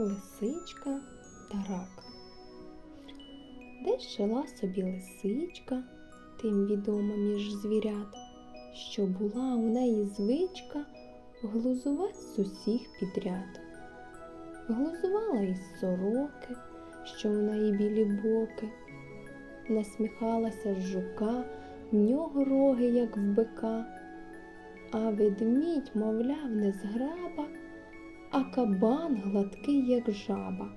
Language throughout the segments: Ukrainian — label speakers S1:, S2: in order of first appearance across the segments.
S1: Лисичка та рак. Десь жила собі лисичка, тим відома між звірят, що була у неї звичка глузувати з усіх підряд. Глузувала із сороки, що у неї білі боки, насміхалася з жука, в нього роги, як в бика, а ведмідь, мовляв, не зграба, а кабан гладкий, як жаба.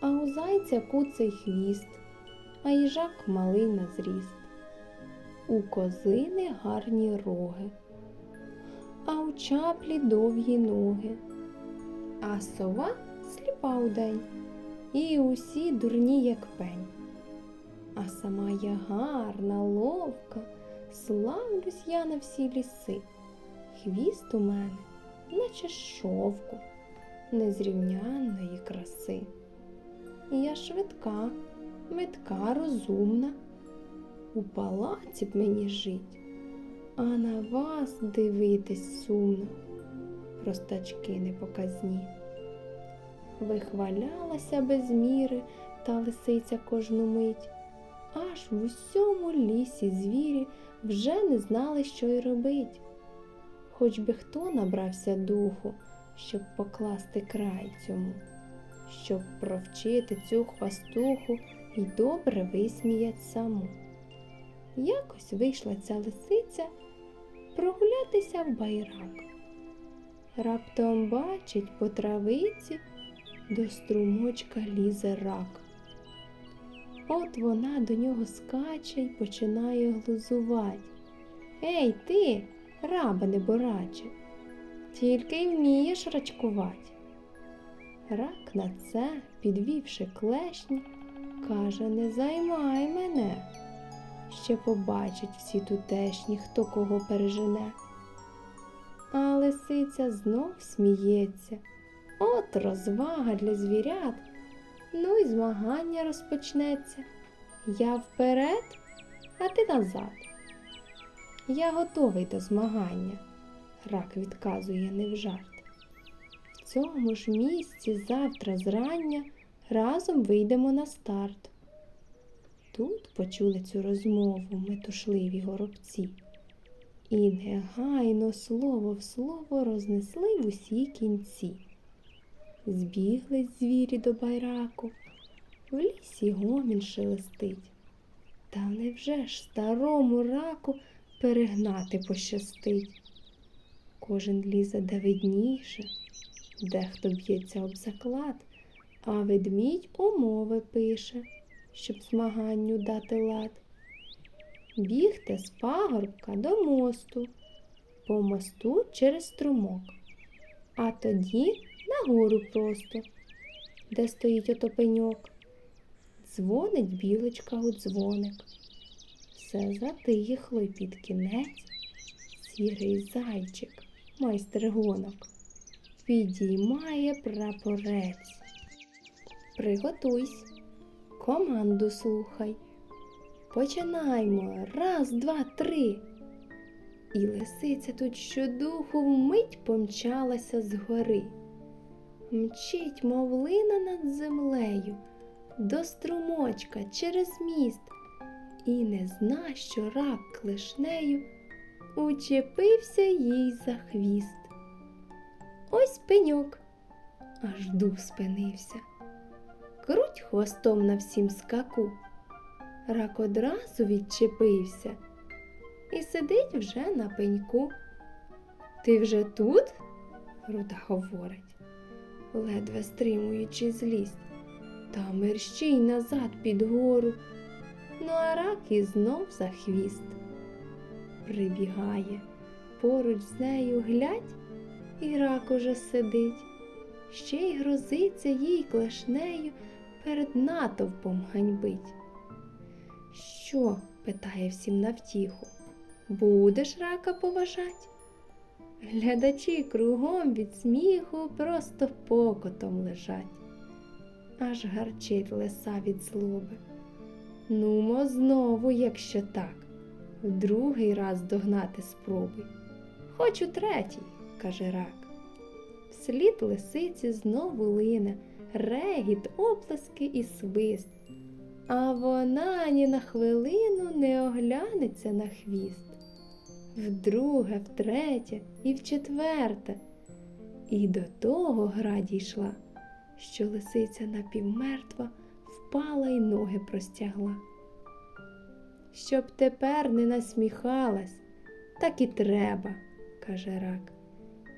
S1: А у зайця куций хвіст, а їжак малий на зріст. У козини гарні роги, а у чаплі довгі ноги, а сова сліпа удень, і усі дурні, як пень. А сама я гарна, ловка, славлюсь я на всі ліси. Хвіст у мене, наче шовку, незрівнянної краси. Я швидка, метка, розумна. У палаці б мені жить, а на вас дивитись сумно, простачки непоказні. Вихвалялася без міри та лисиця кожну мить, аж в усьому лісі звірі вже не знали, що й робить. Хоч би хто набрався духу, щоб покласти край цьому щоб провчити цю хвастуху і добре висміять саму. Якось вийшла ця лисиця прогулятися в байрак. Раптом бачить по травиці до струмочка лізе рак. От вона до нього скаче й починає глузувати. Ей ти, раба небораче, тільки й вмієш рачкувати. Рак на це, підвівши клешні, каже не займай мене. Ще побачать всі тутешні, хто кого пережене. А лисиця знов сміється. От розвага для звірят. Ну і змагання розпочнеться. Я вперед, а ти назад. Я готовий до змагання, рак відказує не в жарт. В цьому ж місці завтра зрання разом вийдемо на старт. Тут почули цю розмову метушливі горобці і негайно слово в слово рознесли в усі кінці. Збіглись звірі до байраку, в лісі гомін шелестить. Та невже ж старому раку перегнати пощастить? Кожен лізе де видніше, Дехто б'ється об заклад, а ведмідь умови пише, щоб змаганню дати лад. Бігте з пагорбка до мосту, по мосту через струмок, а тоді нагору просто, де стоїть ото пеньок. Дзвонить білочка у дзвоник. Все затихло й під кінець сірий зайчик, майстер гонок підіймає прапорець. Приготуйсь, команду слухай. Починаймо. Раз, два, три. І лисиця тут щодуху вмить помчалася згори. Мчить, мов лина над землею, до струмочка через міст, і не зна, що рак клешнею учепився їй за хвіст. Ось пеньок, аж дух спинився. Круть хвостом на всім скаку. Рак одразу відчепився і сидить вже на пеньку. Ти вже тут? Руда говорить, ледве стримуючи злість, та мерщій назад під гору. Ну а рак і знов за хвіст. Прибігає, поруч з нею глядь і рак уже сидить, ще й грозиться їй клешнею перед натовпом ганьбить. Що? питає всім навтіху, будеш рака поважать? Глядачі кругом від сміху просто покотом лежать, аж гарчить лиса від злоби. Нумо знову, якщо так, в другий раз догнати спробуй, хоч у третій каже рак. Вслід лисиці знову лине регіт, оплески і свист. А вона ні на хвилину не оглянеться на хвіст. Вдруге, втретє і вчетверте. І до того гра дійшла, що лисиця напівмертва впала й ноги простягла. Щоб тепер не насміхалась, так і треба, каже рак.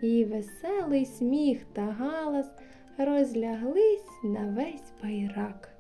S1: І веселий сміх та галас розляглись на весь байрак.